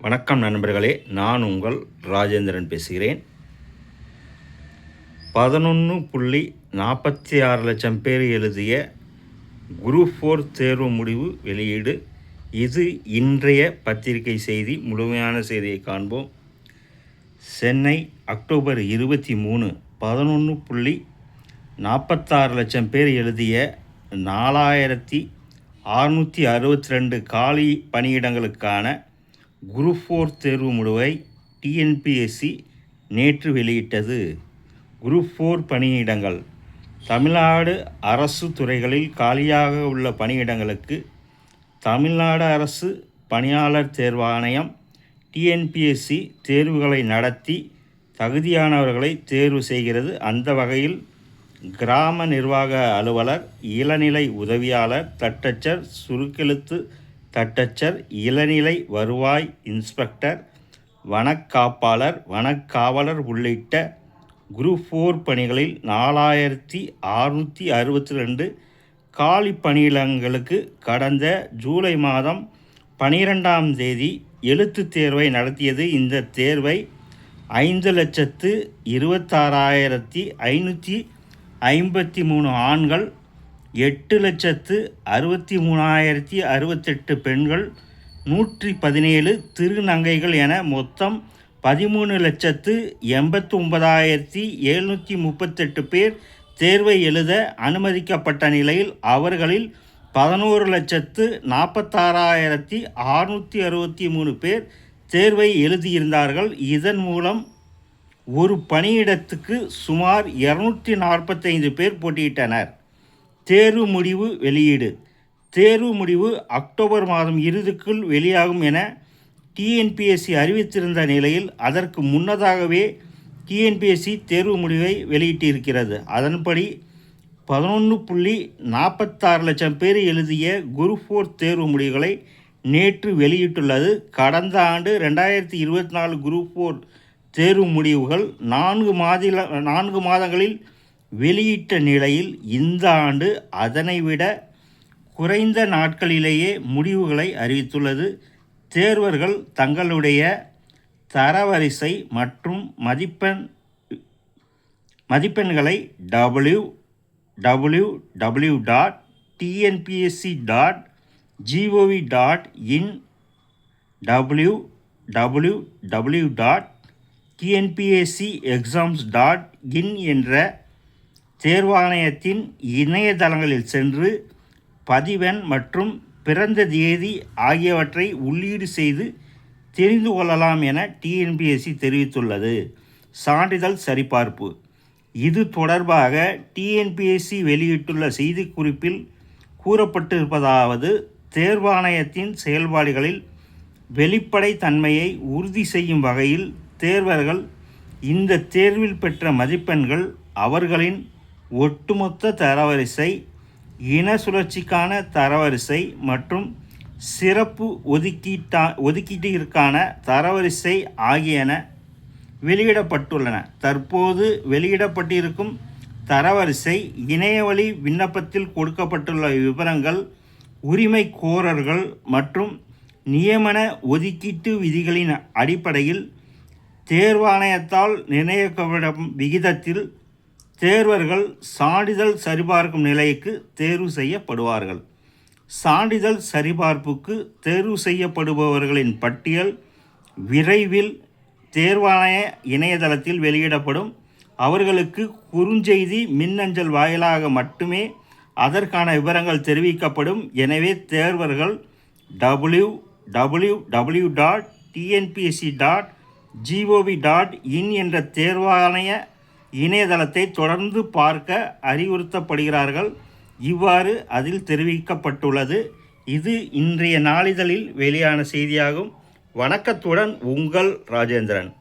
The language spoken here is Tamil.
வணக்கம் நண்பர்களே நான் உங்கள் ராஜேந்திரன் பேசுகிறேன். பதினொன்று புள்ளி நாற்பத்தி ஆறு லட்சம் பேர் எழுதிய குரூப் ஃபோர் தேர்வு முடிவு வெளியீடு. இது இன்றைய பத்திரிகை செய்தி முழுமையான செய்தியை காண்போம். சென்னை அக்டோபர் இருபத்தி மூணு பதினொன்று புள்ளி நாற்பத்தாறு லட்சம் பேர் எழுதிய நாலாயிரத்தி அறுநூற்றி அறுபத்தி ரெண்டு காலி பணியிடங்களுக்கான குரூப் ஃபோர் தேர்வு முடிவை டிஎன்பிஎஸ்சி நேற்று வெளியிட்டது. குரூப் ஃபோர் பணியிடங்கள். தமிழ்நாடு அரசு துறைகளில் காலியாக உள்ள பணியிடங்களுக்கு தமிழ்நாடு அரசு பணியாளர் தேர்வாணையம் டிஎன்பிஎஸ்சி தேர்வுகளை நடத்தி தகுதியானவர்களை தேர்வு செய்கிறது. அந்த வகையில் கிராம நிர்வாக அலுவலர் இளநிலை உதவியாளர் தட்டச்சர் சுருக்கெழுத்து தட்டச்சர் இளநிலை வருவாய் இன்ஸ்பெக்டர் வனக்காப்பாளர் வனக்காவலர் உள்ளிட்ட குரூப் ஃபோர் பணிகளில் நாலாயிரத்தி அறுநூற்றி அறுபத்தி ரெண்டு காலி பணியிடங்களுக்கு கடந்த ஜூலை மாதம் பனிரெண்டாம் தேதி எழுத்துத் தேர்வை நடத்தியது. இந்த தேர்வை ஐந்து லட்சத்து இருபத்தாறாயிரத்தி ஐநூற்றி ஐம்பத்தி மூணு ஆண்கள் எட்டு லட்சத்து அறுபத்தி மூணாயிரத்தி அறுபத்தெட்டு பெண்கள் நூற்றி பதினேழு திருநங்கைகள் என மொத்தம் பதிமூணு லட்சத்து எண்பத்தி ஒன்பதாயிரத்தி எழுநூற்றி முப்பத்தெட்டு பேர் தேர்வை எழுத அனுமதிக்கப்பட்ட நிலையில் அவர்களில் பதினோரு லட்சத்து நாற்பத்தாறாயிரத்தி அறுநூற்றி அறுபத்தி மூணு பேர் தேர்வை எழுதியிருந்தார்கள். இதன் மூலம் ஒரு பணியிடத்துக்கு சுமார் இரநூற்றி நாற்பத்தைந்து பேர் போட்டியிட்டனர். தேர்வு முடிவு வெளியீடு. தேர்வு முடிவு அக்டோபர் மாதம் இறுதிக்குள் வெளியாகும் என டிஎன்பிஎஸ்சி அறிவித்திருந்த நிலையில் அதற்கு முன்னதாகவே டிஎன்பிஎஸ்சி தேர்வு முடிவை வெளியிட்டிருக்கிறது. அதன்படி பதினொன்று புள்ளி நாற்பத்தாறு லட்சம் பேர் எழுதிய குரூப் ஃபோர் தேர்வு முடிவுகளை நேற்று வெளியிட்டுள்ளது. கடந்த ஆண்டு ரெண்டாயிரத்தி இருபத்தி நாலு குரூப் ஃபோர் தேர்வு முடிவுகள் நான்கு மாதில நான்கு மாதங்களில் வெளியிட்ட நிலையில் இந்த ஆண்டு அதனை விட குறைந்த நாட்களிலேயே முடிவுகளை அறிவித்துள்ளது. தேர்வர்கள் தங்களுடைய தரவரிசை மற்றும் மதிப்பெண் மதிப்பெண்களை W W W dot TNPSC dot gov dot in W W W dot TNPSC exams dot in என்ற தேர்வாணையத்தின் இணையதளங்களில் சென்று பதிவெண் மற்றும் பிறந்த தேதி ஆகியவற்றை உள்ளீடு செய்து தெரிந்து கொள்ளலாம் என டிஎன்பிஎஸ்சி தெரிவித்துள்ளது. சான்றிதழ் சரிபார்ப்பு. இது தொடர்பாக டிஎன்பிஎஸ்சி வெளியிட்டுள்ள செய்திக்குறிப்பில் கூறப்பட்டிருப்பதாவது தேர்வாணையத்தின் செயல்பாடுகளில் வெளிப்படை தன்மையை உறுதி செய்யும் வகையில் தேர்வர்கள் இந்த தேர்வில் பெற்ற மதிப்பெண்கள் அவர்களின் ஒட்டுமொத்த தரவரிசை இன சுழற்சிக்கான தரவரிசை மற்றும் சிறப்பு ஒதுக்கீட்டா ஒதுக்கீட்டிற்கான தரவரிசை ஆகியன வெளியிடப்பட்டுள்ளன. தற்போது வெளியிடப்பட்டிருக்கும் தரவரிசை இணையவழி விண்ணப்பத்தில் கொடுக்கப்பட்டுள்ள விவரங்கள் உரிமை கோரர்கள் மற்றும் நியமன ஒதுக்கீட்டு விதிகளின் அடிப்படையில் தேர்வாணையத்தால் நிர்ணயிக்கப்படும் விகிதத்தில் தேர்வர்கள் சான்றிதழ் சரிபார்க்கும் நிலைக்கு தேர்வு செய்யப்படுவார்கள். சான்றிதழ் சரிபார்ப்புக்கு தேர்வு செய்யப்படுபவர்களின் பட்டியல் விரைவில் தேர்வாணைய இணையதளத்தில் வெளியிடப்படும். அவர்களுக்கு குறுஞ்செய்தி மின்னஞ்சல் வாயிலாக மட்டுமே அதற்கான விவரங்கள் தெரிவிக்கப்படும். எனவே தேர்வர்கள் W W W dot TNPSC dot gov dot in என்ற தேர்வாணைய இணையதளத்தை தொடர்ந்து பார்க்க அறிவுறுத்தப்படுகிறார்கள். இவ்வாறு அதில் தெரிவிக்கப்பட்டுள்ளது. இது இன்றைய நாளிதழில் வெளியான செய்தியாகும். வணக்கத்துடன் உங்கள் ராஜேந்திரன்.